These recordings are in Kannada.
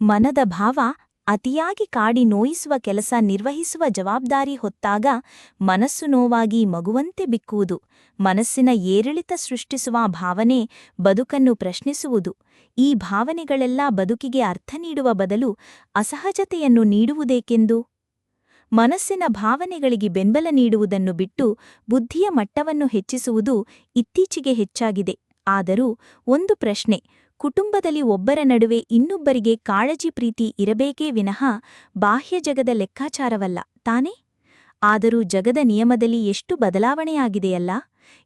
ಮನದ ಭಾವ ಅತಿಯಾಗಿ ಕಾಡಿ ನೋಯಿಸುವ ಕೆಲಸ ನಿರ್ವಹಿಸುವ ಜವಾಬ್ದಾರಿ ಹೊತ್ತಾಗ ಮನಸ್ಸು ನೋವಾಗಿ ಮಗುವಂತೆ ಬಿಕ್ಕುವುದು, ಮನಸ್ಸಿನ ಏರಿಳಿತ ಸೃಷ್ಟಿಸುವ ಭಾವನೆ ಬದುಕನ್ನು ಪ್ರಶ್ನಿಸುವುದು, ಈ ಭಾವನೆಗಳೆಲ್ಲ ಬದುಕಿಗೆ ಅರ್ಥ ನೀಡುವ ಬದಲು ಅಸಹಜತೆಯನ್ನು ನೀಡುವುದೇಕೆಂದು? ಮನಸ್ಸಿನ ಭಾವನೆಗಳಿಗೆ ಬೆಂಬಲ ನೀಡುವುದನ್ನು ಬಿಟ್ಟು ಬುದ್ಧಿಯ ಮಟ್ಟವನ್ನು ಹೆಚ್ಚಿಸುವುದು ಇತ್ತೀಚೆಗೆ ಹೆಚ್ಚಾಗಿದೆ, ಆದರೂ ಒಂದು ಪ್ರಶ್ನೆ ಕುಟುಂಬದಲ್ಲಿ ಒಬ್ಬರ ನಡುವೆ ಇನ್ನೊಬ್ಬರಿಗೆ ಕಾಳಜಿ ಪ್ರೀತಿ ಇರಬೇಕೇ ವಿನಃ ಬಾಹ್ಯ ಜಗದ ಲೆಕ್ಕಾಚಾರವಲ್ಲ, ತಾನೇ? ಆದರೂ ಜಗದ ನಿಯಮದಲ್ಲಿ ಎಷ್ಟು ಬದಲಾವಣೆಯಾಗಿದೆಯಲ್ಲ?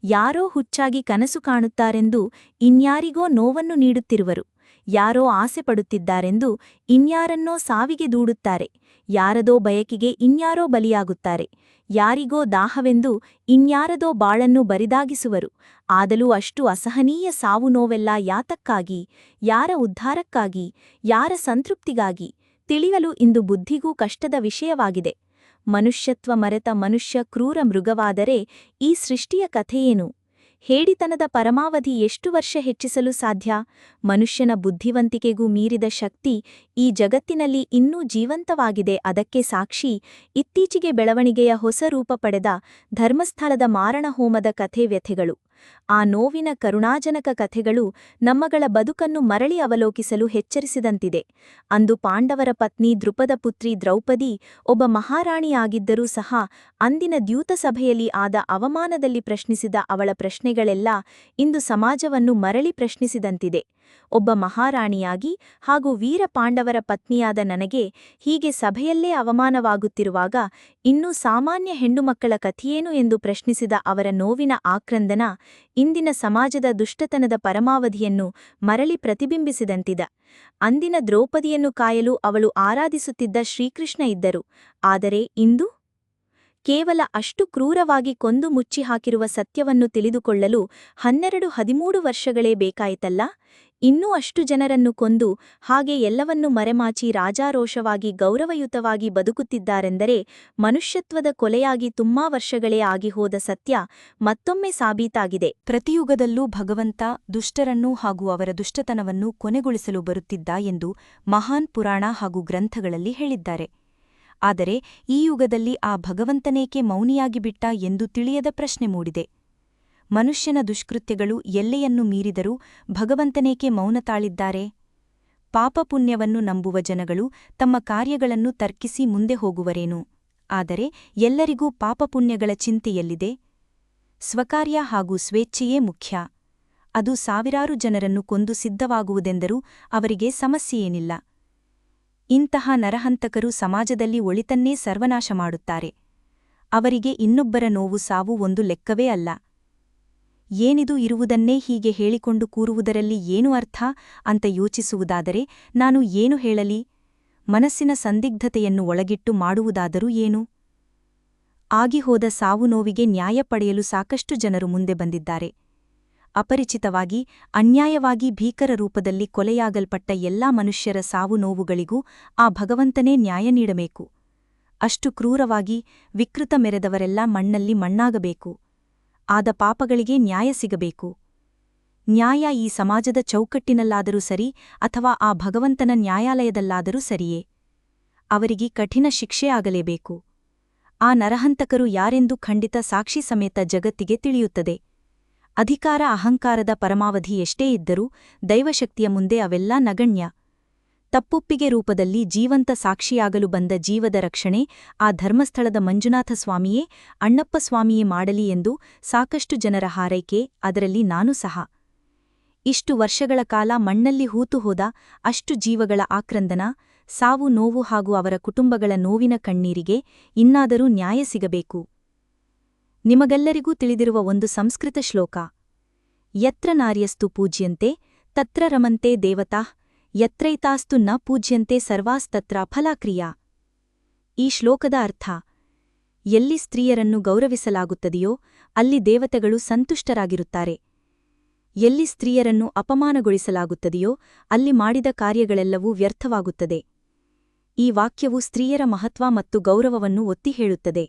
ಯಾರೋ ಹುಚ್ಚಾಗಿ ಕನಸು ಕಾಣುತ್ತಾರೆಂದು ಇನ್ಯಾರಿಗೋ ನೋವನ್ನು ನೀಡುತ್ತಿರುವರು. ಯಾರೋ ಆಸೆ ಪಡುತ್ತಿದ್ದಾರೆಂದು ಇನ್ಯಾರನ್ನೋ ಸಾವಿಗೆ ದೂಡುತ್ತಾರೆ. ಯಾರದೋ ಬಯಕಿಗೆ ಇನ್ಯಾರೋ ಬಲಿಯಾಗುತ್ತಾರೆ. ಯಾರಿಗೋ ದಾಹವೆಂದು ಇನ್ಯಾರದೋ ಬಾಳನ್ನು ಬರಿದಾಗಿಸುವರು. ಆದಲೂ ಅಷ್ಟು ಅಸಹನೀಯ ಸಾವು ನೋವೆಲ್ಲ ಯಾತಕ್ಕಾಗಿ? ಯಾರ ಉದ್ಧಾರಕ್ಕಾಗಿ? ಯಾರ ಸಂತೃಪ್ತಿಗಾಗಿ? ತಿಳಿಯಲು ಇಂದು ಬುದ್ಧಿಗೂ ಕಷ್ಟದ ವಿಷಯವಾಗಿದೆ. ಮನುಷ್ಯತ್ವ ಮರೆತ ಮನುಷ್ಯ ಕ್ರೂರ ಮೃಗವಾದರೆ ಈ ಸೃಷ್ಟಿಯ ಕಥೆಯೇನು? ಹೇಡಿತನದ ಪರಮಾವಧಿ ಎಷ್ಟು ವರ್ಷ ಹೆಚ್ಚಿಸಲು ಸಾಧ್ಯ? ಮನುಷ್ಯನ ಬುದ್ಧಿವಂತಿಕೆಗೂ ಮೀರಿದ ಶಕ್ತಿ ಈ ಜಗತ್ತಿನಲ್ಲಿ ಇನ್ನೂ ಜೀವಂತವಾಗಿದೆ. ಅದಕ್ಕೆ ಸಾಕ್ಷಿ, ಇತ್ತೀಚೆಗೆ ಬೆಳವಣಿಗೆಯ ಹೊಸ ರೂಪ ಪಡೆದ ಧರ್ಮಸ್ಥಳದ ಮಾರಣಹೋಮದ ಕಥೆ ವ್ಯಥೆಗಳು. ಆ ನೋವಿನ ಕರುಣಾಜನಕ ಕಥೆಗಳು ನಮ್ಮಗಳ ಬದುಕನ್ನು ಮರಳಿ ಅವಲೋಕಿಸಲು ಹೆಚ್ಚರಿಸಿದಂತಿದೆ ಅಂದು ಪಾಂಡವರ ಪತ್ನಿ ದೃಪದ ಪುತ್ರಿ ದ್ರೌಪದಿ ಒಬ್ಬ ಮಹಾರಾಣಿಯಾಗಿದ್ದರೂ ಸಹ ಅಂದಿನ ದ್ಯೂತ ಸಭೆಯಲ್ಲಿ ಆದ ಅವಮಾನದಲ್ಲಿ ಪ್ರಶ್ನಿಸಿದ ಅವಳ ಪ್ರಶ್ನೆಗಳೆಲ್ಲ ಇಂದು ಸಮಾಜವನ್ನು ಮರಳಿ ಪ್ರಶ್ನಿಸಿದಂತಿದೆ. ಒಬ್ಬ ಮಹಾರಾಣಿಯಾಗಿ ಹಾಗೂ ವೀರ ಪಾಂಡವರ ಪತ್ನಿಯಾದ ನನಗೆ ಹೀಗೆ ಸಭೆಯಲ್ಲೇ ಅವಮಾನವಾಗುತ್ತಿರುವಾಗ ಇನ್ನೂ ಸಾಮಾನ್ಯ ಹೆಣ್ಣುಮಕ್ಕಳ ಕಥೆಯೇನು ಎಂದು ಪ್ರಶ್ನಿಸಿದ ಅವರ ನೋವಿನ ಆಕ್ರಂದನ ಇಂದಿನ ಸಮಾಜದ ದುಷ್ಟತನದ ಪರಮಾವಧಿಯನ್ನು ಮರಳಿ ಪ್ರತಿಬಿಂಬಿಸಿದಂತಿದ. ಅಂದಿನ ದ್ರೌಪದಿಯನ್ನು ಕಾಯಲು ಅವಳು ಆರಾಧಿಸುತ್ತಿದ್ದ ಶ್ರೀಕೃಷ್ಣ ಇದ್ದರು. ಆದರೆ ಇಂದು? ಕೇವಲ ಅಷ್ಟು ಕ್ರೂರವಾಗಿ ಕೊಂದು ಮುಚ್ಚಿ ಹಾಕಿರುವ ಸತ್ಯವನ್ನು ತಿಳಿದುಕೊಳ್ಳಲು ಹನ್ನೆರಡು ಹದಿಮೂರು ವರ್ಷಗಳೇ ಬೇಕಾಯಿತಲ್ಲ? ಇನ್ನೂ ಅಷ್ಟು ಜನರನ್ನು ಕೊಂದು ಹಾಗೆ ಎಲ್ಲವನ್ನು ಮರೆಮಾಚಿ ರಾಜಾರೋಷವಾಗಿ ಗೌರವಯುತವಾಗಿ ಬದುಕುತ್ತಿದ್ದಾರೆಂದರೆ ಮನುಷ್ಯತ್ವದ ಕೊಲೆಯಾಗಿ ತುಂಬಾ ವರ್ಷಗಳೇ ಆಗಿಹೋದ ಸತ್ಯ ಮತ್ತೊಮ್ಮೆ ಸಾಬೀತಾಗಿದೆ. ಪ್ರತಿಯುಗದಲ್ಲೂ ಭಗವಂತ ದುಷ್ಟರನ್ನು ಹಾಗೂ ಅವರ ದುಷ್ಟತನವನ್ನು ಕೊನೆಗೊಳಿಸಲು ಬರುತ್ತಿದ್ದ ಎಂದು ಮಹಾನ್ ಪುರಾಣ ಹಾಗೂ ಗ್ರಂಥಗಳಲ್ಲಿ ಹೇಳಿದ್ದಾರೆ. ಆದರೆ ಈ ಯುಗದಲ್ಲಿ ಆ ಭಗವಂತನೇಕೆ ಮೌನಿಯಾಗಿಬಿಟ್ಟ ಎಂದು ತಿಳಿಯದ ಪ್ರಶ್ನೆ ಮೂಡಿದೆ. ಮನುಷ್ಯನ ದುಷ್ಕೃತ್ಯಗಳು ಎಲ್ಲೆಯನ್ನು ಮೀರಿದರೂ ಭಗವಂತನೇಕೆ ಮೌನ ತಾಳಿದ್ದಾರೆ? ಪಾಪಪುಣ್ಯವನ್ನು ನಂಬುವ ಜನಗಳು ತಮ್ಮ ಕಾರ್ಯಗಳನ್ನು ತರ್ಕಿಸಿ ಮುಂದೆ ಹೋಗುವರೇನು? ಆದರೆ ಎಲ್ಲರಿಗೂ ಪಾಪಪುಣ್ಯಗಳ ಚಿಂತೆಯಲ್ಲಿದೆ ಸ್ವಕಾರ್ಯ ಹಾಗೂ ಸ್ವೇಚ್ಛೆಯೇ ಮುಖ್ಯ. ಅದು ಸಾವಿರಾರು ಜನರನ್ನು ಕೊಂದು ಸಿದ್ಧವಾಗುವುದೆಂದರೂ ಅವರಿಗೆ ಸಮಸ್ಯೆಯೇನಿಲ್ಲ. ಇಂತಹ ನರಹಂತಕರು ಸಮಾಜದಲ್ಲಿ ಒಳಿತನ್ನೇ ಸರ್ವನಾಶ ಮಾಡುತ್ತಾರೆ. ಅವರಿಗೆ ಇನ್ನೊಬ್ಬರ ನೋವು ಸಾವು ಒಂದು ಲೆಕ್ಕವೇ ಅಲ್ಲ. ಏನಿದು ಇರುವುದನ್ನೇ ಹೀಗೆ ಹೇಳಿಕೊಂಡು ಕೂರುವುದರಲ್ಲಿ ಏನು ಅರ್ಥ? ಅಂತ ಯೋಚಿಸುವುದಾದರೆ ನಾನು ಏನು ಹೇಳಲಿ? ಮನಸ್ಸಿನ ಸಂದಿಗ್ಧತೆಯನ್ನು ಒಳಗಿಟ್ಟು ಮಾಡುವುದಾದರೂ ಏನು? ಆಗಿಹೋದ ಸಾವು ನೋವಿಗೆ ನ್ಯಾಯ ಪಡೆಯಲು ಸಾಕಷ್ಟು ಜನರು ಮುಂದೆ ಬಂದಿದ್ದಾರೆ. ಅಪರಿಚಿತವಾಗಿ, ಅನ್ಯಾಯವಾಗಿ ಭೀಕರ ರೂಪದಲ್ಲಿ ಕೊಲೆಯಾಗಲ್ಪಟ್ಟ ಎಲ್ಲಾ ಮನುಷ್ಯರ ಸಾವು ನೋವುಗಳಿಗೂ ಆ ಭಗವಂತನೇ ನ್ಯಾಯ ನೀಡಬೇಕು. ಅಷ್ಟು ಕ್ರೂರವಾಗಿ ವಿಕೃತ ಮೆರೆದವರೆಲ್ಲ ಮಣ್ಣಲ್ಲಿ ಮಣ್ಣಾಗಬೇಕು. ಆದ ಪಾಪಗಳಿಗೆ ನ್ಯಾಯ ಸಿಗಬೇಕು. ನ್ಯಾಯ ಈ ಸಮಾಜದ ಚೌಕಟ್ಟಿನಲ್ಲಾದರೂ ಸರಿ ಅಥವಾ ಆ ಭಗವಂತನ ನ್ಯಾಯಾಲಯದಲ್ಲಾದರೂ ಸರಿಯೇ. ಅವರಿಗೆ ಕಠಿಣ ಶಿಕ್ಷೆ ಆಗಲೇಬೇಕು. ಆ ನರಹಂತಕರು ಯಾರೆಂದು ಖಂಡಿತ ಸಾಕ್ಷಿ ಸಮೇತ ಜಗತ್ತಿಗೆ ತಿಳಿಯುತ್ತದೆ. ಅಧಿಕಾರ ಅಹಂಕಾರದ ಪರಮಾವಧಿ ಎಷ್ಟೇ ಇದ್ದರೂ ದೈವಶಕ್ತಿಯ ಮುಂದೆ ಅವೆಲ್ಲ ನಗಣ್ಯ. ತಪ್ಪೊಪ್ಪಿಗೆ ರೂಪದಲ್ಲಿ ಜೀವಂತ ಸಾಕ್ಷಿಯಾಗಲು ಬಂದ ಜೀವದ ರಕ್ಷಣೆ, ಆ ಧರ್ಮಸ್ಥಳದ ಮಂಜುನಾಥ ಸ್ವಾಮಿಯೇ ಅಣ್ಣಪ್ಪ ಸ್ವಾಮಿಯೇ ಮಾಡಲಿ ಎಂದು ಸಾಕಷ್ಟು ಜನರ ಹಾರೈಕೆ, ಅದರಲ್ಲಿ ನಾನು ಸಹ. ಇಷ್ಟು ವರ್ಷಗಳ ಕಾಲ ಮಣ್ಣಲ್ಲಿ ಹೂತು ಹೋದ ಅಷ್ಟು ಜೀವಗಳ ಆಕ್ರಂದನ, ಸಾವು ನೋವು ಹಾಗೂ ಅವರ ಕುಟುಂಬಗಳ ನೋವಿನ ಕಣ್ಣೀರಿಗೆ ಇನ್ನಾದರೂ ನ್ಯಾಯ ಸಿಗಬೇಕು. ನಿಮಗೆಲ್ಲರಿಗೂ ತಿಳಿದಿರುವ ಒಂದು ಸಂಸ್ಕೃತ ಶ್ಲೋಕ. ಯತ್ರ ನಾರ್ಯಸ್ತು ಪೂಜ್ಯಂತೆ, ತತ್ರ ರಮಂತೆ ದೇವತಾ ಯತ್ರೈತಾಸ್ತು ನ ಪೂಜ್ಯಂತೆ ಸರ್ವಾಸ್ತತ್ರ ಫಲಾಕ್ರಿಯಾ. ಈ ಶ್ಲೋಕದ ಅರ್ಥ, ಎಲ್ಲಿ ಸ್ತ್ರೀಯರನ್ನು ಗೌರವಿಸಲಾಗುತ್ತದೆಯೋ ಅಲ್ಲಿ ದೇವತೆಗಳು ಸಂತುಷ್ಟರಾಗಿರುತ್ತಾರೆ. ಎಲ್ಲಿ ಸ್ತ್ರೀಯರನ್ನು ಅಪಮಾನಗೊಳಿಸಲಾಗುತ್ತದೆಯೋ ಅಲ್ಲಿ ಮಾಡಿದ ಕಾರ್ಯಗಳೆಲ್ಲವೂ ವ್ಯರ್ಥವಾಗುತ್ತದೆ. ಈ ವಾಕ್ಯವು ಸ್ತ್ರೀಯರ ಮಹತ್ವ ಮತ್ತು ಗೌರವವನ್ನು ಒತ್ತಿ ಹೇಳುತ್ತದೆ.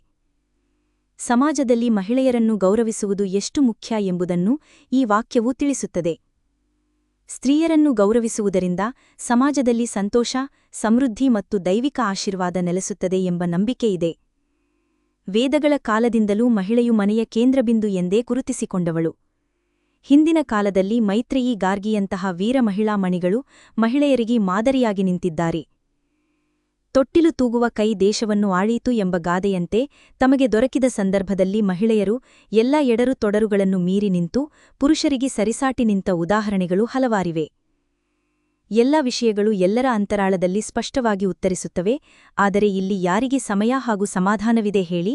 ಸಮಾಜದಲ್ಲಿ ಮಹಿಳೆಯರನ್ನು ಗೌರವಿಸುವುದು ಎಷ್ಟು ಮುಖ್ಯ ಎಂಬುದನ್ನು ಈ ವಾಕ್ಯವು ತಿಳಿಸುತ್ತದೆ. ಸ್ತ್ರೀಯರನ್ನು ಗೌರವಿಸುವುದರಿಂದ ಸಮಾಜದಲ್ಲಿ ಸಂತೋಷ, ಸಮೃದ್ಧಿ ಮತ್ತು ದೈವಿಕ ಆಶೀರ್ವಾದ ನೆಲೆಸುತ್ತದೆ ಎಂಬ ನಂಬಿಕೆಯಿದೆ ವೇದಗಳ ಕಾಲದಿಂದಲೂ ಮಹಿಳೆಯು ಮನೆಯ ಕೇಂದ್ರಬಿಂದು ಎಂದೇ ಗುರುತಿಸಿಕೊಂಡವಳು. ಹಿಂದಿನ ಕಾಲದಲ್ಲಿ ಮೈತ್ರೇಯಿ ಗಾರ್ಗಿಯಂತಹ ವೀರ ಮಹಿಳಾ ಮಣಿಗಳು ಮಹಿಳೆಯರಿಗೆ ಮಾದರಿಯಾಗಿ ನಿಂತಿದ್ದಾರೆ. ತೊಟ್ಟಿಲು ತೂಗುವ ಕೈ ದೇಶವನ್ನು ಆಳೀತು ಎಂಬ ಗಾದೆಯಂತೆ ತಮಗೆ ದೊರಕಿದ ಸಂದರ್ಭದಲ್ಲಿ ಮಹಿಳೆಯರು ಎಲ್ಲ ಎಡರು ತೊಡರುಗಳನ್ನು ಮೀರಿ ನಿಂತು ಪುರುಷರಿಗೆ ಸರಿಸಾಟಿ ನಿಂತ ಉದಾಹರಣೆಗಳು ಹಲವಾರಿವೆ. ಎಲ್ಲ ವಿಷಯಗಳು ಎಲ್ಲರ ಅಂತರಾಳದಲ್ಲಿ ಸ್ಪಷ್ಟವಾಗಿ ಉತ್ತರಿಸುತ್ತವೆ, ಆದರೆ ಇಲ್ಲಿ ಯಾರಿಗೆ ಸಮಯ ಹಾಗೂ ಸಮಾಧಾನವಿದೆ ಹೇಳಿ?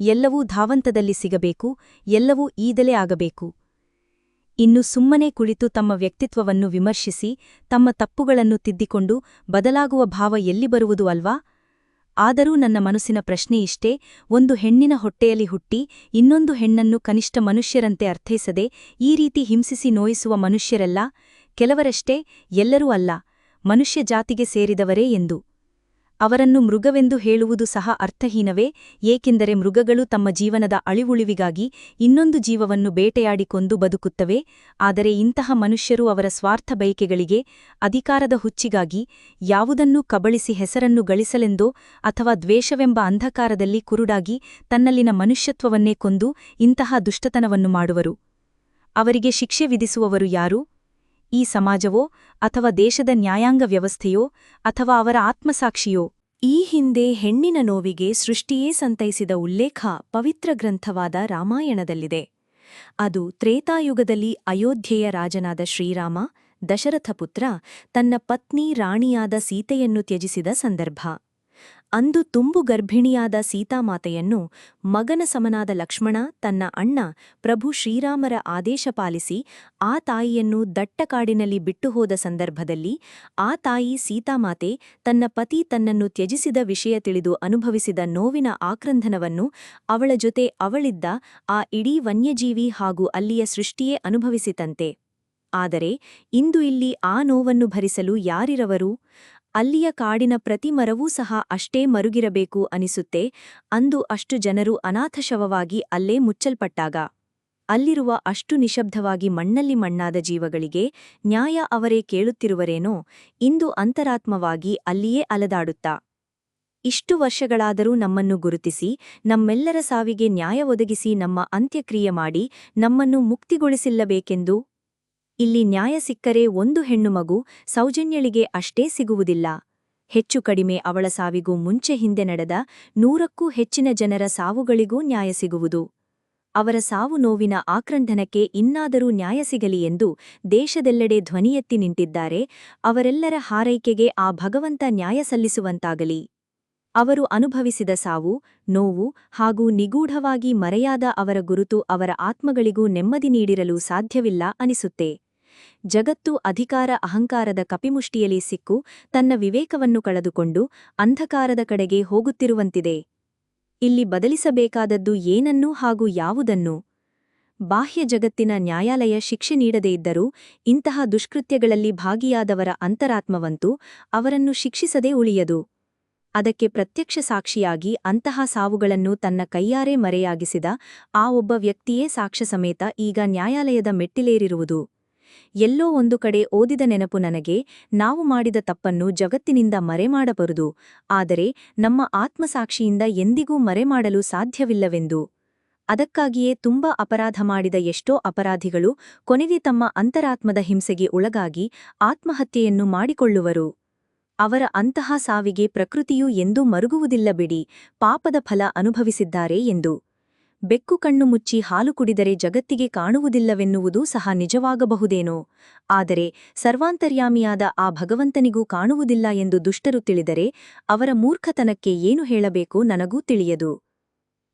ಎಲ್ಲವೂ ಧಾವಂತದಲ್ಲಿ ಸಿಗಬೇಕು, ಎಲ್ಲವೂ ಈದಲೇ ಆಗಬೇಕು. ಇನ್ನು ಸುಮ್ಮನೆ ಕುಳಿತು ತಮ್ಮ ವ್ಯಕ್ತಿತ್ವವನ್ನು ವಿಮರ್ಶಿಸಿ, ತಮ್ಮ ತಪ್ಪುಗಳನ್ನು ತಿದ್ದಿಕೊಂಡು ಬದಲಾಗುವ ಭಾವ ಎಲ್ಲಿ ಬರುವುದು ಅಲ್ವಾ? ಆದರೂ ನನ್ನ ಮನಸ್ಸಿನ ಪ್ರಶ್ನೆ ಇಷ್ಟೇ, ಒಂದು ಹೆಣ್ಣಿನ ಹೊಟ್ಟೆಯಲ್ಲಿ ಹುಟ್ಟಿ ಇನ್ನೊಂದು ಹೆಣ್ಣನ್ನು ಕನಿಷ್ಠ ಮನುಷ್ಯರಂತೆ ಅರ್ಥೈಸದೆ ಈ ರೀತಿ ಹಿಂಸಿಸಿ ನೋಯಿಸುವ ಮನುಷ್ಯರೆಲ್ಲ? ಕೆಲವರಷ್ಟೇ, ಎಲ್ಲರೂ ಅಲ್ಲ, ಮನುಷ್ಯ ಜಾತಿಗೆ ಸೇರಿದವರೇ ಎಂದು. ಅವರನ್ನು ಮೃಗವೆಂದು ಹೇಳುವುದು ಸಹ ಅರ್ಥಹೀನವೇ, ಏಕೆಂದರೆ ಮೃಗಗಳು ತಮ್ಮ ಜೀವನದ ಅಳಿವುಳಿವಿಗಾಗಿ ಇನ್ನೊಂದು ಜೀವವನ್ನು ಬೇಟೆಯಾಡಿಕೊಂದು ಬದುಕುತ್ತವೆ, ಆದರೆ ಇಂತಹ ಮನುಷ್ಯರು ಅವರ ಸ್ವಾರ್ಥ ಬಯಕೆಗಳಿಗೆ ಅಧಿಕಾರದ ಹುಚ್ಚಿಗಾಗಿ ಯಾವುದನ್ನೂ ಕಬಳಿಸಿ ಹೆಸರನ್ನು ಗಳಿಸಲೆಂದೋ ಅಥವಾ ದ್ವೇಷವೆಂಬ ಅಂಧಕಾರದಲ್ಲಿ ಕುರುಡಾಗಿ ತನ್ನಲ್ಲಿನ ಮನುಷ್ಯತ್ವವನ್ನೇ ಕೊಂದು ಇಂತಹ ದುಷ್ಟತನವನ್ನು ಮಾಡುವರು. ಅವರಿಗೆ ಶಿಕ್ಷೆ ವಿಧಿಸುವವರು ಯಾರು? ಈ ಸಮಾಜವೋ ಅಥವಾ ದೇಶದ ನ್ಯಾಯಾಂಗ ವ್ಯವಸ್ಥೆಯೋ ಅಥವಾ ಅವರ ಆತ್ಮಸಾಕ್ಷಿಯೋ? ಈ ಹಿಂದೆ ಹೆಣ್ಣಿನ ನೋವಿಗೆ ಸೃಷ್ಟಿಯೇ ಸಂತೈಸಿದ ಉಲ್ಲೇಖ ಪವಿತ್ರ ಗ್ರಂಥವಾದ ರಾಮಾಯಣದಲ್ಲಿದೆ. ಅದು ತ್ರೇತಾಯುಗದಲ್ಲಿ ಅಯೋಧ್ಯೆಯ ರಾಜನಾದ ಶ್ರೀರಾಮ, ದಶರಥ ಪುತ್ರ, ತನ್ನ ಪತ್ನಿ ರಾಣಿಯಾದ ಸೀತೆಯನ್ನು ತ್ಯಜಿಸಿದ ಸಂದರ್ಭ. ಅಂದು ತುಂಬು ಗರ್ಭಿಣಿಯಾದ ಸೀತಾಮಾತೆಯನ್ನು ಮಗನ ಸಮನಾದ ಲಕ್ಷ್ಮಣ, ತನ್ನ ಅಣ್ಣ ಪ್ರಭು ಶ್ರೀರಾಮರ ಆದೇಶ ಪಾಲಿಸಿ ಆ ತಾಯಿಯನ್ನು ದಟ್ಟಕಾಡಿನಲ್ಲಿ ಬಿಟ್ಟುಹೋದ ಬಿಟ್ಟು ಹೋದ ಸಂದರ್ಭದಲ್ಲಿ ಆ ತಾಯಿ ಸೀತಾಮಾತೆ ತನ್ನ ಪತಿ ತನ್ನನ್ನು ತ್ಯಜಿಸಿದ ವಿಷಯ ತಿಳಿದು ಅನುಭವಿಸಿದ ನೋವಿನ ಆಕ್ರಂದನವನ್ನು ಅವಳ ಜೊತೆ ಅವಳಿದ್ದ ಆ ಇಡೀ ವನ್ಯಜೀವಿ ಹಾಗೂ ಅಲ್ಲಿಯ ಸೃಷ್ಟಿಯೇ ಅನುಭವಿಸಿತಂತೆ. ಆದರೆ ಇಂದು ಇಲ್ಲಿ ಆ ನೋವನ್ನು ಭರಿಸಲು ಯಾರಿರವರು? ಅಲ್ಲಿಯ ಕಾಡಿನ ಪ್ರತಿ ಮರವೂ ಸಹ ಅಷ್ಟೇ ಮರುಗಿರಬೇಕು ಅನಿಸುತ್ತೆ. ಅಂದು ಅಷ್ಟು ಜನರು ಅನಾಥಶವವಾಗಿ ಅಲ್ಲೇ ಮುಚ್ಚಲ್ಪಟ್ಟಾಗ. ಅಲ್ಲಿರುವ ಅಷ್ಟು ನಿಶಬ್ದವಾಗಿ ಮಣ್ಣಲ್ಲಿ ಮಣ್ಣಾದ ಜೀವಗಳಿಗೆ ನ್ಯಾಯ ಅವರೇ ಕೇಳುತ್ತಿರುವರೇನೋ ಇಂದು ಅಂತರಾತ್ಮವಾಗಿ ಅಲ್ಲಿಯೇ ಅಲದಾಡುತ್ತಾ. ಇಷ್ಟು ವರ್ಷಗಳಾದರೂ ನಮ್ಮನ್ನು ಗುರುತಿಸಿ, ನಮ್ಮೆಲ್ಲರ ಸಾವಿಗೆ ನ್ಯಾಯ ಒದಗಿಸಿ, ನಮ್ಮ ಅಂತ್ಯಕ್ರಿಯೆ ಮಾಡಿ, ನಮ್ಮನ್ನು ಮುಕ್ತಿಗೊಳಿಸಿಲ್ಲಬೇಕೆಂದು ಇಲ್ಲಿ ನ್ಯಾಯ ಸಿಕ್ಕರೆ ಒಂದು ಹೆಣ್ಣುಮಗು ಸೌಜನ್ಯಳಿಗೆ ಅಷ್ಟೇ ಸಿಗುವುದಿಲ್ಲ. ಹೆಚ್ಚು ಕಡಿಮೆ ಅವಳ ಸಾವಿಗೂ ಮುಂಚೆ ಹಿಂದೆ ನಡೆದ ನೂರಕ್ಕೂ ಹೆಚ್ಚಿನ ಜನರ ಸಾವುಗಳಿಗೂ ನ್ಯಾಯ ಸಿಗುವುದು. ಅವರ ಸಾವು ನೋವಿನ ಆಕ್ರಂದನಕ್ಕೆ ಇನ್ನಾದರೂ ನ್ಯಾಯ ಸಿಗಲಿ ಎಂದು ದೇಶದೆಲ್ಲೆಡೆ ಧ್ವನಿಯೆತ್ತಿ ನಿಂತಿದ್ದಾರೆ, ಅವರೆಲ್ಲರ ಹಾರೈಕೆಗೆ ಆ ಭಗವಂತ ನ್ಯಾಯ ಸಲ್ಲಿಸುವಂತಾಗಲಿ. ಅವರು ಅನುಭವಿಸಿದ ಸಾವು, ನೋವು ಹಾಗೂ ನಿಗೂಢವಾಗಿ ಮರೆಯಾದ ಅವರ ಗುರುತು ಅವರ ಆತ್ಮಗಳಿಗೂ ನೆಮ್ಮದಿ ನೀಡಿರಲು ಸಾಧ್ಯವಿಲ್ಲ ಅನಿಸುತ್ತೆ. ಜಗತ್ತು ಅಧಿಕಾರ ಅಹಂಕಾರದ ಕಪಿಮುಷ್ಟಿಯಲ್ಲಿ ಸಿಕ್ಕು ತನ್ನ ವಿವೇಕವನ್ನು ಕಳೆದುಕೊಂಡು ಅಂಧಕಾರದ ಕಡೆಗೆ ಹೋಗುತ್ತಿರುವಂತಿದೆ. ಇಲ್ಲಿ ಬದಲಿಸಬೇಕಾದದ್ದು ಏನನ್ನೂ ಹಾಗೂ ಯಾವುದನ್ನು? ಬಾಹ್ಯ ಜಗತ್ತಿನ ನ್ಯಾಯಾಲಯ ಶಿಕ್ಷೆ ನೀಡದೇ ಇದ್ದರೂ ಇಂತಹ ದುಷ್ಕೃತ್ಯಗಳಲ್ಲಿ ಭಾಗಿಯಾದವರ ಅಂತರಾತ್ಮವಂತೂ ಅವರನ್ನು ಶಿಕ್ಷಿಸದೇ ಉಳಿಯದು. ಅದಕ್ಕೆ ಪ್ರತ್ಯಕ್ಷ ಸಾಕ್ಷಿಯಾಗಿ ಅಂತಹ ಸಾವುಗಳನ್ನು ತನ್ನ ಕೈಯಾರೆ ಮರೆಯಾಗಿಸಿದ ಆ ಒಬ್ಬ ವ್ಯಕ್ತಿಯೇ ಸಾಕ್ಷ್ಯ ಸಮೇತ ಈಗ ನ್ಯಾಯಾಲಯದ ಮೆಟ್ಟಿಲೇರಿರುವುದು. ಎಲ್ಲೋ ಒಂದು ಕಡೆ ಓದಿದ ನೆನಪು ನನಗೆ ನಾವು ಮಾಡಿದ ತಪ್ಪನ್ನು ಜಗತ್ತಿನಿಂದ ಮರೆಮಾಡಬರುದು, ಆದರೆ ನಮ್ಮ ಆತ್ಮಸಾಕ್ಷಿಯಿಂದ ಎಂದಿಗೂ ಮರೆಮಾಡಲು ಸಾಧ್ಯವಿಲ್ಲವೆಂದು. ಅದಕ್ಕಾಗಿಯೇ ತುಂಬಾ ಅಪರಾಧ ಮಾಡಿದ ಎಷ್ಟೋ ಅಪರಾಧಿಗಳು ಕೊನೆಗೆ ತಮ್ಮ ಅಂತರಾತ್ಮದ ಹಿಂಸೆಗೆ ಒಳಗಾಗಿ ಆತ್ಮಹತ್ಯೆಯನ್ನು ಮಾಡಿಕೊಳ್ಳುವರು. ಅವರ ಅಂತಹ ಸಾವಿಗೆ ಪ್ರಕೃತಿಯು ಎಂದೂ ಮರುಗುವುದಿಲ್ಲ ಬಿಡಿ, ಪಾಪದ ಫಲ ಅನುಭವಿಸಿದ್ದಾರೆ ಎಂದು. ಬೆಕ್ಕು ಕಣ್ಣು ಮುಚ್ಚಿ ಹಾಲು ಕುಡಿದರೆ ಜಗತ್ತಿಗೆ ಕಾಣುವುದಿಲ್ಲವೆನ್ನುವುದೂ ಸಹ ನಿಜವಾಗಬಹುದೇನೋ. ಆದರೆ ಸರ್ವಾಂತರ್ಯಾಮಿಯಾದ ಆ ಭಗವಂತನಿಗೂ ಕಾಣುವುದಿಲ್ಲ ಎಂದು ದುಷ್ಟರು ತಿಳಿದರೆ ಅವರ ಮೂರ್ಖತನಕ್ಕೆ ಏನು ಹೇಳಬೇಕು ನನಗೂ ತಿಳಿಯದು.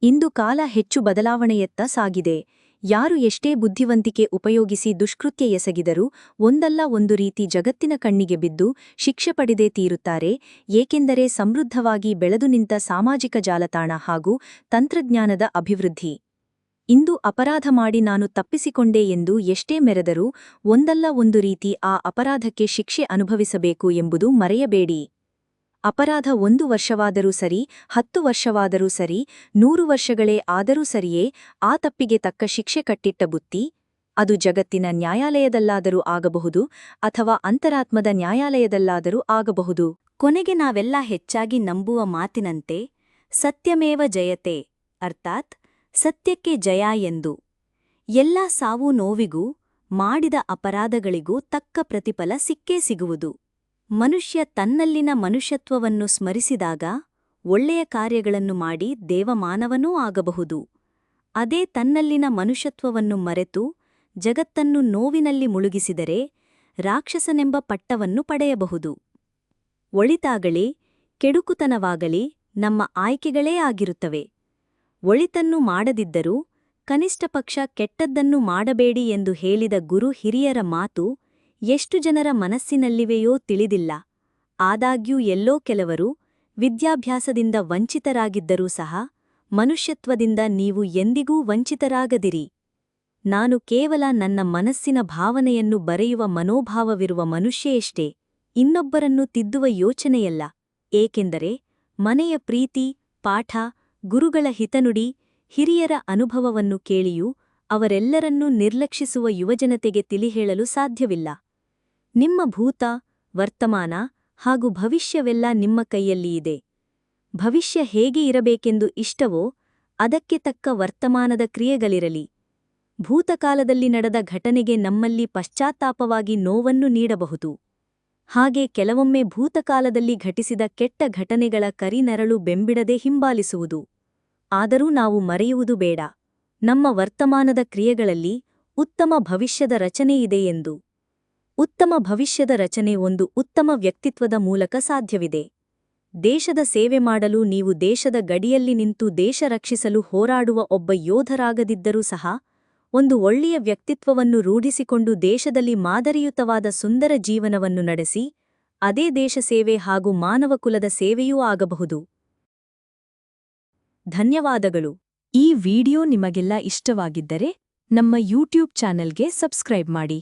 ಇಂದು ಕಾಲ ಹೆಚ್ಚು ಬದಲಾವಣೆಯತ್ತ ಸಾಗಿದೆ. ಯಾರು ಎಷ್ಟೇ ಬುದ್ಧಿವಂತಿಕೆ ಉಪಯೋಗಿಸಿ ದುಷ್ಕೃತ್ಯ ಎಸಗಿದರೂ ಒಂದಲ್ಲ ಒಂದು ರೀತಿ ಜಗತ್ತಿನ ಕಣ್ಣಿಗೆ ಬಿದ್ದು ಶಿಕ್ಷೆ ಪಡೆದೇ ತೀರುತ್ತಾರೆ, ಏಕೆಂದರೆ ಸಮೃದ್ಧವಾಗಿ ಬೆಳೆದು ನಿಂತ ಸಾಮಾಜಿಕ ಜಾಲತಾಣ ಹಾಗೂ ತಂತ್ರಜ್ಞಾನದ ಅಭಿವೃದ್ಧಿ. ಇಂದು ಅಪರಾಧ ಮಾಡಿ ನಾನು ತಪ್ಪಿಸಿಕೊಂಡೆ ಎಂದು ಎಷ್ಟೇ ಮೆರೆದರೂ ಒಂದಲ್ಲ ಒಂದು ರೀತಿ ಆ ಅಪರಾಧಕ್ಕೆ ಶಿಕ್ಷೆ ಅನುಭವಿಸಬೇಕು ಎಂಬುದು ಮರೆಯಬೇಡಿ. ಅಪರಾಧ ಒಂದು ವರ್ಷವಾದರೂ ಸರಿ, ಹತ್ತು ವರ್ಷವಾದರೂ ಸರಿ, ನೂರು ವರ್ಷಗಳೇ ಆದರೂ ಸರಿಯೇ, ಆ ತಪ್ಪಿಗೆ ತಕ್ಕ ಶಿಕ್ಷೆ ಕಟ್ಟಿಟ್ಟ ಬುತ್ತಿ, ಅದು ಜಗತ್ತಿನ ನ್ಯಾಯಾಲಯದಲ್ಲಾದರೂ ಆಗಬಹುದು ಅಥವಾ ಅಂತರಾತ್ಮದ ನ್ಯಾಯಾಲಯದಲ್ಲಾದರೂ ಆಗಬಹುದು. ಕೊನೆಗೆ ನಾವೆಲ್ಲ ಹೆಚ್ಚಾಗಿ ನಂಬುವ ಮಾತಿನಂತೆ, ಸತ್ಯಮೇವ ಜಯತೆ, ಅರ್ಥಾತ್ ಸತ್ಯಕ್ಕೆ ಜಯ ಎಂದು. ಎಲ್ಲ ಸಾವು ನೋವಿಗೂ, ಮಾಡಿದ ಅಪರಾಧಗಳಿಗೂ ತಕ್ಕ ಪ್ರತಿಫಲ ಸಿಕ್ಕೇ ಸಿಗುವುದು. ಮನುಷ್ಯ ತನ್ನಲ್ಲಿನ ಮನುಷ್ಯತ್ವವನ್ನು ಸ್ಮರಿಸಿದಾಗ ಒಳ್ಳೆಯ ಕಾರ್ಯಗಳನ್ನು ಮಾಡಿ ದೇವಮಾನವನೂ ಆಗಬಹುದು. ಅದೇ ತನ್ನಲ್ಲಿನ ಮನುಷ್ಯತ್ವವನ್ನು ಮರೆತು ಜಗತ್ತನ್ನು ನೋವಿನಲ್ಲಿ ಮುಳುಗಿಸಿದರೆ ರಾಕ್ಷಸನೆಂಬ ಪಟ್ಟವನ್ನು ಪಡೆಯಬಹುದು. ಒಳಿತಾಗಲಿ, ಕೆಡುಕುತನವಾಗಲಿ ನಮ್ಮ ಆಯ್ಕೆಗಳೇ ಆಗಿರುತ್ತವೆ. ಒಳಿತನ್ನು ಮಾಡದಿದ್ದರೂ ಕನಿಷ್ಠ ಪಕ್ಷ ಕೆಟ್ಟದ್ದನ್ನು ಮಾಡಬೇಡಿ ಎಂದು ಹೇಳಿದ ಗುರು ಹಿರಿಯರ ಮಾತು ಎಷ್ಟು ಜನರ ಮನಸ್ಸಿನಲ್ಲಿವೆಯೋ ತಿಳಿದಿಲ್ಲ. ಆದಾಗ್ಯೂ ಎಲ್ಲೋ ಕೆಲವರು ವಿದ್ಯಾಭ್ಯಾಸದಿಂದ ವಂಚಿತರಾಗಿದ್ದರೂ ಸಹ ಮನುಷ್ಯತ್ವದಿಂದ ನೀವು ಎಂದಿಗೂ ವಂಚಿತರಾಗದಿರಿ. ನಾನು ಕೇವಲ ನನ್ನ ಮನಸ್ಸಿನ ಭಾವನೆಯನ್ನು ಬರೆಯುವ ಮನೋಭಾವವಿರುವ ಮನುಷ್ಯೆಯಷ್ಟೇ ಇನ್ನೊಬ್ಬರನ್ನು ತಿದ್ದುವ ಯೋಚನೆಯಲ್ಲ. ಏಕೆಂದರೆ ಮನೆಯ ಪ್ರೀತಿ, ಪಾಠ, ಗುರುಗಳ ಹಿತನುಡಿ, ಹಿರಿಯರ ಅನುಭವವನ್ನು ಕೇಳಿಯೂ ಅವರೆಲ್ಲರನ್ನೂ ನಿರ್ಲಕ್ಷಿಸುವ ಯುವಜನತೆಗೆ ತಿಳಿಹೇಳಲು ಸಾಧ್ಯವಿಲ್ಲ. ನಿಮ್ಮ ಭೂತ, ವರ್ತಮಾನ ಹಾಗೂ ಭವಿಷ್ಯವೆಲ್ಲ ನಿಮ್ಮ ಕೈಯಲ್ಲಿ ಇದೆ. ಭವಿಷ್ಯ ಹೇಗೆ ಇರಬೇಕೆಂದು ಇಷ್ಟವೋ ಅದಕ್ಕೆ ತಕ್ಕ ವರ್ತಮಾನದ ಕ್ರಿಯೆಗಳಿರಲಿ. ಭೂತಕಾಲದಲ್ಲಿ ನಡೆದ ಘಟನೆಗೆ ನಮ್ಮಲ್ಲಿ ಪಶ್ಚಾತ್ತಾಪವಾಗಿ ನೋವನ್ನು ನೀಡಬಹುದು. ಹಾಗೆ ಕೆಲವೊಮ್ಮೆ ಭೂತಕಾಲದಲ್ಲಿ ಘಟಿಸಿದ ಕೆಟ್ಟ ಘಟನೆಗಳ ಕರಿನರಳು ಬೆಂಬಿಡದೆ ಹಿಂಬಾಲಿಸುವುದು. ಆದರೂ ನಾವು ಮರೆಯುವುದು ಬೇಡ. ನಮ್ಮ ವರ್ತಮಾನದ ಕ್ರಿಯೆಗಳಲ್ಲಿ ಉತ್ತಮ ಭವಿಷ್ಯದ ರಚನೆಯಿದೆ ಎಂದು. ಉತ್ತಮ ಭವಿಷ್ಯದ ರಚನೆ ಒಂದು ಉತ್ತಮ ವ್ಯಕ್ತಿತ್ವದ ಮೂಲಕ ಸಾಧ್ಯವಿದೆ. ದೇಶದ ಸೇವೆ ಮಾಡಲು ನೀವು ದೇಶದ ಗಡಿಯಲ್ಲಿ ನಿಂತು ದೇಶ ರಕ್ಷಿಸಲು ಹೋರಾಡುವ ಒಬ್ಬ ಯೋಧರಾಗದಿದ್ದರೂ ಸಹ, ಒಂದು ಒಳ್ಳೆಯ ವ್ಯಕ್ತಿತ್ವವನ್ನು ರೂಢಿಸಿಕೊಂಡು ದೇಶದಲ್ಲಿ ಮಾದರಿಯುತವಾದ ಸುಂದರ ಜೀವನವನ್ನು ನಡೆಸಿ, ಅದೇ ದೇಶ ಸೇವೆ ಹಾಗೂ ಮಾನವಕುಲದ ಸೇವೆಯೂ ಆಗಬಹುದು. ಧನ್ಯವಾದಗಳು. ಈ ವಿಡಿಯೋ ನಿಮಗೆಲ್ಲ ಇಷ್ಟವಾಗಿದ್ದರೆ ನಮ್ಮ ಯೂಟ್ಯೂಬ್ ಚಾನೆಲ್ಗೆ ಸಬ್ಸ್ಕ್ರೈಬ್ ಮಾಡಿ.